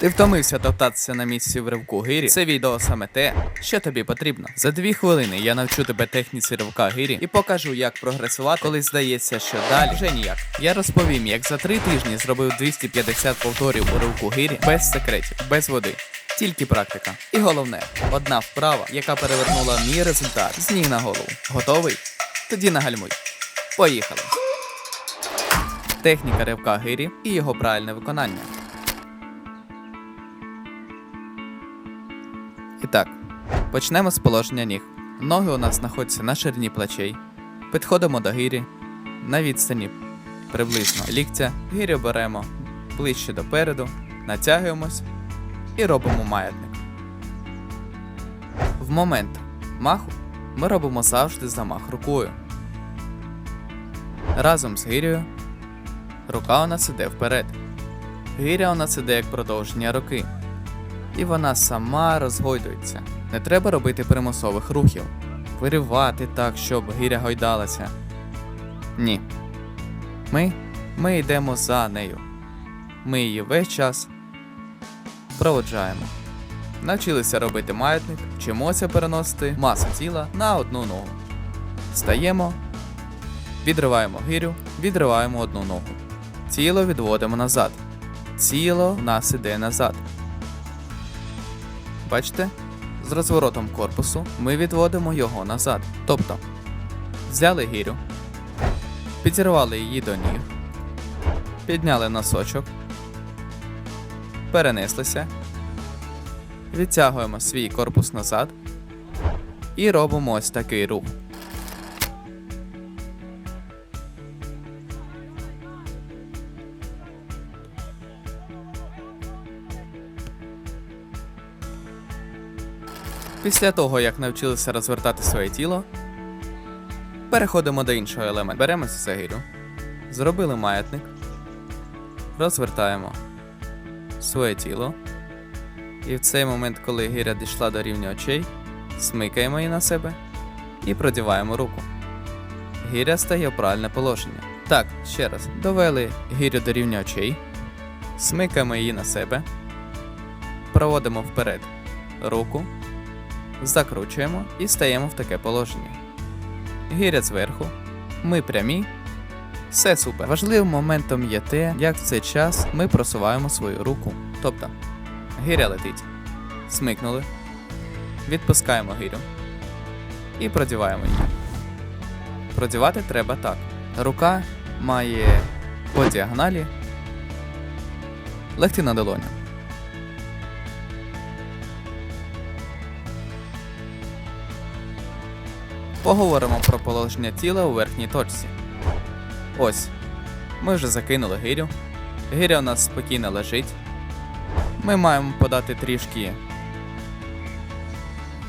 Ти втомився топтатися на місці в ривку гирі? Це відео саме те, що тобі потрібно. За дві хвилини я навчу тебе техніці ривка гирі і покажу, як прогресувати, коли здається, що далі вже ніяк. Я розповім, як за три тижні зробив 250 повторів у ривку гирі без секретів, без води. Тільки практика. І головне, одна вправа, яка перевернула мій результат з ніг на голову. Готовий? Тоді нагальмуй. Поїхали. Техніка ривка гирі і його правильне виконання. І так, почнемо з положення ніг. Ноги у нас знаходяться на ширині плечей. Підходимо до гирі на відстані приблизно ліктя. Гирю беремо ближче до переду, натягуємось і робимо маятник. В момент маху ми робимо завжди замах рукою. Разом з гирею рука у нас іде вперед. Гиря у нас іде як продовження руки і вона сама розгойдується. Не треба робити примусових рухів, виривати так, щоб гиря гойдалася. Ні. Ми, ми йдемо за нею. Ми її весь час проводжаємо. Навчилися робити маятник, вчимося переносити масу тіла на одну ногу. Стаємо, відриваємо гирю, відриваємо одну ногу. Тіло відводимо назад. Тіло в нас іде назад. Бачите? З розворотом корпусу ми відводимо його назад. Тобто, взяли гірю, підірвали її до ніг, підняли носочок, перенеслися, відтягуємо свій корпус назад і робимо ось такий рух. Після того, як навчилися розвертати своє тіло, переходимо до іншого елементу. Беремося за гирю, зробили маятник, розвертаємо своє тіло. І в цей момент, коли гиря дійшла до рівня очей, смикаємо її на себе і продіваємо руку. Гіря стає в правильне положення. Так, ще раз, довели гирю до рівня очей, смикаємо її на себе, проводимо вперед руку закручуємо і стаємо в таке положення. Гіря зверху, ми прямі. Все супер. Важливим моментом є те, як в цей час ми просуваємо свою руку. Тобто, гиря летить. Смикнули, відпускаємо гирю і продіваємо її. Продівати треба так. Рука має по діагоналі легти на долоню. Поговоримо про положення тіла у верхній точці. Ось. Ми вже закинули гирю. Гиря у нас спокійно лежить. Ми маємо подати трішки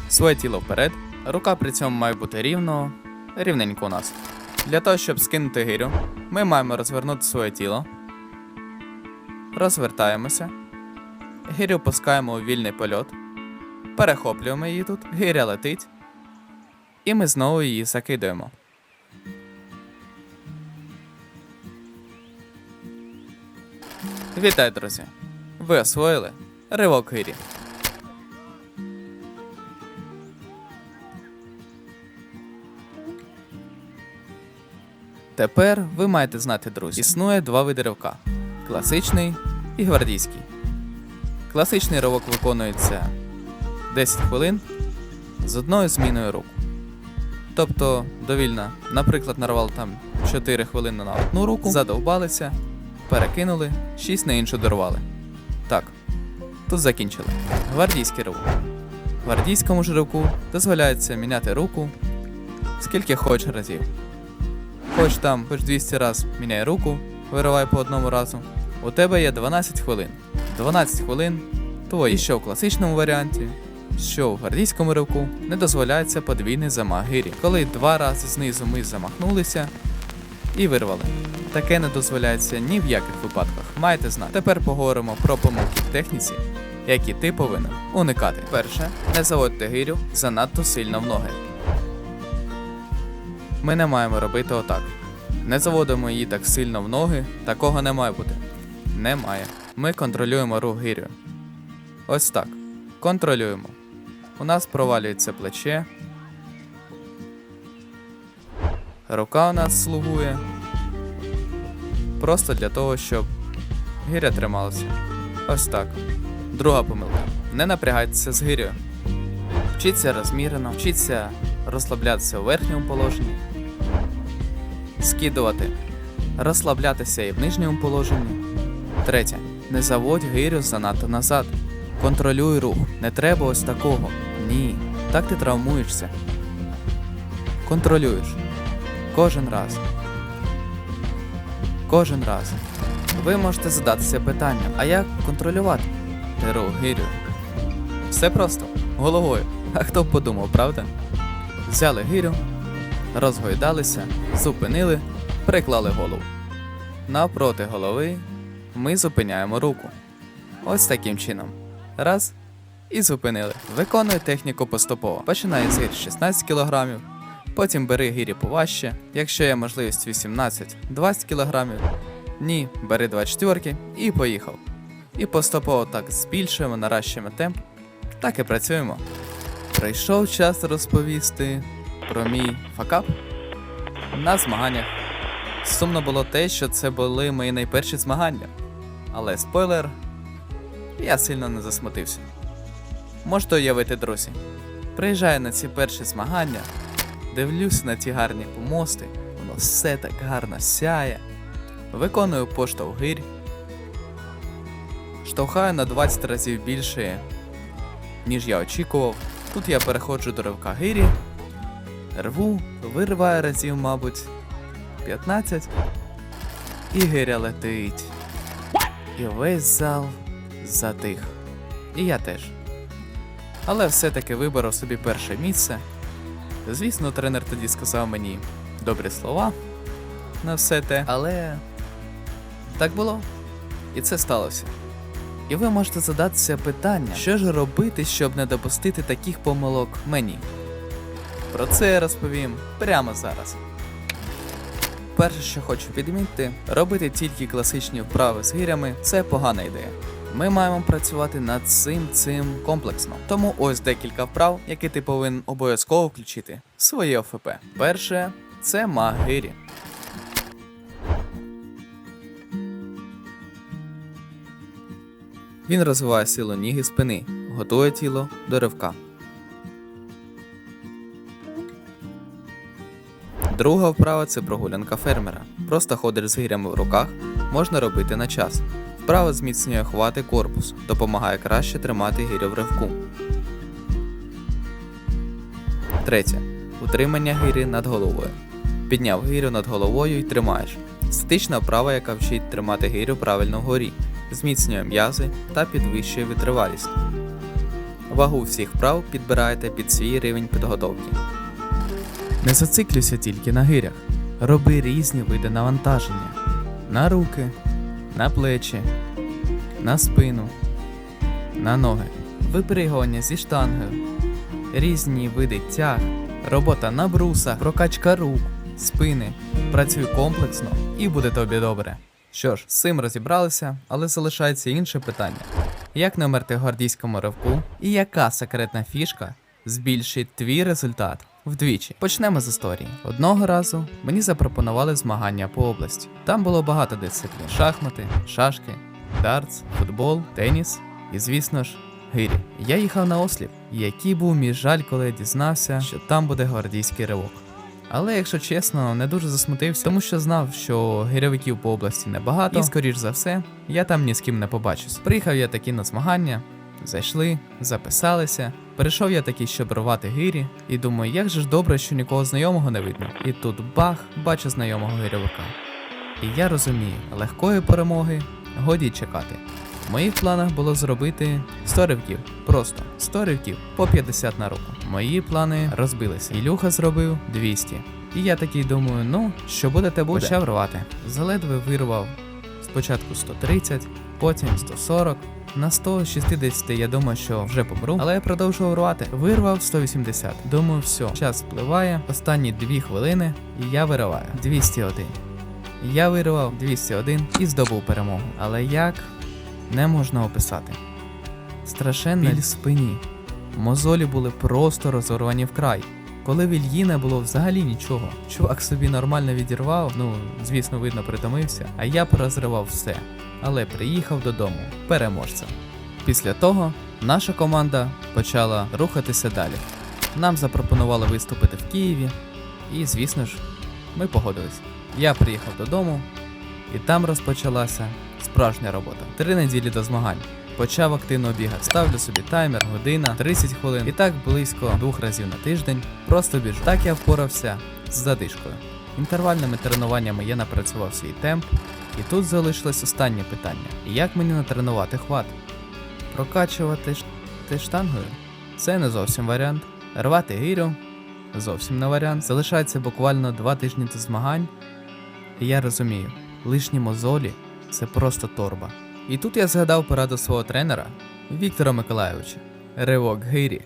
своє тіло вперед. Рука при цьому має бути рівно, рівненько у нас. Для того, щоб скинути гирю, ми маємо розвернути своє тіло. Розвертаємося. Гирю пускаємо у вільний польот. Перехоплюємо її тут. Гиря летить. І ми знову її закидуємо. Вітаю, друзі! Ви освоїли ривок гирі. Тепер ви маєте знати, друзі, існує два види ривка: класичний і гвардійський. Класичний ривок виконується 10 хвилин з одною зміною рук. Тобто довільно, наприклад, нарвали там 4 хвилини на одну руку, задовбалися, перекинули, 6 на іншу дорвали. Так, тут закінчили. Гвардійський ривок. Гвардійському ж ривку дозволяється міняти руку скільки хочеш разів. Хоч там, хоч 200 раз міняй руку, виривай по одному разу. У тебе є 12 хвилин. 12 хвилин твої, що в класичному варіанті, що у гвардійському ривку не дозволяється подвійний замах гирі, коли два рази знизу ми замахнулися і вирвали. Таке не дозволяється ні в яких випадках. Маєте знати. Тепер поговоримо про помилки в техніці, які ти повинен уникати. Перше, не заводьте гирю занадто сильно в ноги. Ми не маємо робити отак. Не заводимо її так сильно в ноги, такого не має бути. Немає. Ми контролюємо рух гирю. Ось так. Контролюємо. У нас провалюється плече. Рука у нас слугує. Просто для того, щоб гиря трималася. Ось так. Друга помилка. Не напрягайтеся з гирю. Вчіться розмірено, вчіться розслаблятися у верхньому положенні, скидувати, розслаблятися і в нижньому положенні. Третє. Не заводь гирю занадто назад. Контролюй рух. Не треба ось такого. Ні. Так ти травмуєшся. Контролюєш. Кожен раз. Кожен раз. Ви можете задатися питанням, а як контролювати? Рух гирю. Все просто. Головою. А хто б подумав, правда? Взяли гирю, розгойдалися, зупинили, приклали голову. Навпроти голови ми зупиняємо руку. Ось таким чином. Раз. І зупинили. Виконуй техніку поступово. Починай з гирі 16 кг, потім бери гирі поважче, якщо є можливість 18-20 кг. Ні, бери 24 і поїхав. І поступово так збільшуємо, наращуємо темп. Так і працюємо. Прийшов час розповісти про мій факап на змаганнях. Сумно було те, що це були мої найперші змагання. Але спойлер, я сильно не засмутився. Можете уявити, друзі. Приїжджаю на ці перші змагання, дивлюся на ті гарні помости, воно все так гарно сяє. Виконую поштовх гирь. Штовхаю на 20 разів більше, ніж я очікував. Тут я переходжу до ривка гирі, рву, вириваю разів, мабуть, 15, і гиря летить. І весь зал затих. І я теж. Але все-таки виборов собі перше місце. Звісно, тренер тоді сказав мені добрі слова на все те, але так було. І це сталося. І ви можете задатися питання, що ж робити, щоб не допустити таких помилок мені. Про це я розповім прямо зараз. Перше, що хочу підмітити, робити тільки класичні вправи з гирями це погана ідея. Ми маємо працювати над цим цим комплексно. Тому ось декілька вправ, які ти повинен обов'язково включити в своє ОФП. Перше це маг гирі. Він розвиває силу ніг і спини, готує тіло до ривка. Друга вправа це прогулянка фермера. Просто ходиш з гирями в руках, можна робити на час. Вправа зміцнює хвати корпус, допомагає краще тримати гирю в ривку. Третє. Утримання гирі над головою. Підняв гирю над головою і тримаєш. Статична вправа, яка вчить тримати гирю правильно вгорі, зміцнює м'язи та підвищує витривалість. Вагу всіх вправ підбираєте під свій рівень підготовки. Не зациклюйся тільки на гирях. Роби різні види навантаження на руки, на плечі, на спину, на ноги, випригування зі штангою, різні види тяг, робота на брусах, прокачка рук, спини. Працюй комплексно і буде тобі добре. Що ж, з цим розібралися, але залишається інше питання: як не вмерти гвардійському ривку і яка секретна фішка збільшить твій результат вдвічі? Почнемо з історії. Одного разу мені запропонували змагання по області. Там було багато дисциплін: шахмати, шашки, дартс, футбол, теніс і, звісно ж, гирі. Я їхав на осліп, який був мій жаль, коли я дізнався, що там буде гвардійський ривок. Але, якщо чесно, не дуже засмутився, тому що знав, що гирьовиків по області небагато, і, скоріш за все, я там ні з ким не побачусь. Приїхав я таки на змагання, зайшли, записалися. Перейшов я таки, щоб рвати гирі, і думаю, як же ж добре, що нікого знайомого не видно. І тут бах, бачу знайомого гирьовика. І я розумію, легкої перемоги годі чекати. В моїх планах було зробити 100 ривків. Просто 100 ривків по 50 на руку. Мої плани розбилися. Ілюха зробив 200. І я такий думаю, ну, що буде, те буде. Почав рвати. Заледве вирвав спочатку 130, потім 140. На 160 я думаю, що вже помру, але я продовжував рвати. Вирвав 180. Думаю, все, час спливає. Останні 2 хвилини, і я вириваю 201. Я вирвав 201 і здобув перемогу. Але як не можна описати. страшенна біль в спині. Мозолі були просто розорвані вкрай. Коли в Ільї не було взагалі нічого. Чувак собі нормально відірвав, ну, звісно, видно, притомився, а я порозривав все. Але приїхав додому переможцем. Після того наша команда почала рухатися далі. Нам запропонували виступити в Києві, і, звісно ж, ми погодились. Я приїхав додому, і там розпочалася справжня робота. Три неділі до змагань. Почав активно бігати. Ставлю собі таймер, година, 30 хвилин. І так близько двох разів на тиждень. Просто біжу. Так я впорався з задишкою. Інтервальними тренуваннями я напрацював свій темп, і тут залишилось останнє питання: як мені натренувати хват? Прокачувати ти штангою? Це не зовсім варіант. Рвати гирю зовсім не варіант. Залишається буквально два тижні до змагань. І я розумію, лишні мозолі це просто торба. І тут я згадав пораду свого тренера Віктора Миколайовича. Ривок гирі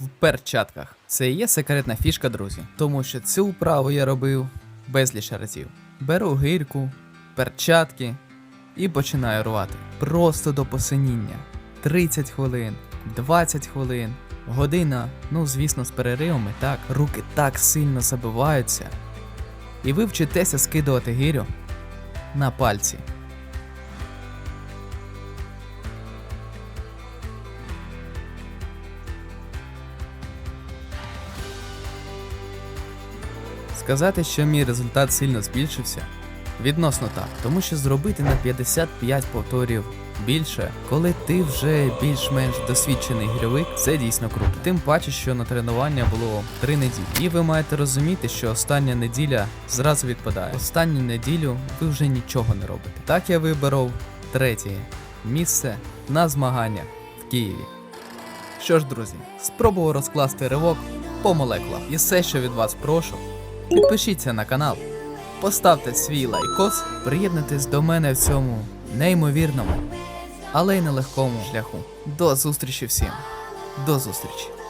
в перчатках. Це є секретна фішка, друзі. Тому що цю вправу я робив безліч разів. Беру гирку, перчатки і починаю рвати. Просто до посиніння. 30 хвилин, 20 хвилин, година, ну звісно, з переривами, так, руки так сильно забиваються. І ви вчитеся скидувати гирю на пальці. Сказати, що мій результат сильно збільшився, відносно так, тому що зробити на 55 повторів більше, коли ти вже більш-менш досвідчений гірьовик, це дійсно круто. Тим паче, що на тренування було 3 неділі. І ви маєте розуміти, що остання неділя зразу відпадає. Останню неділю ви вже нічого не робите. Так я виборов третє місце на змаганнях в Києві. Що ж, друзі, спробував розкласти ривок по молекулах. І все, що від вас прошу, підпишіться на канал, поставте свій лайкос, приєднатись до мене в цьому неймовірному, але й нелегкому шляху. До зустрічі всім. До зустрічі!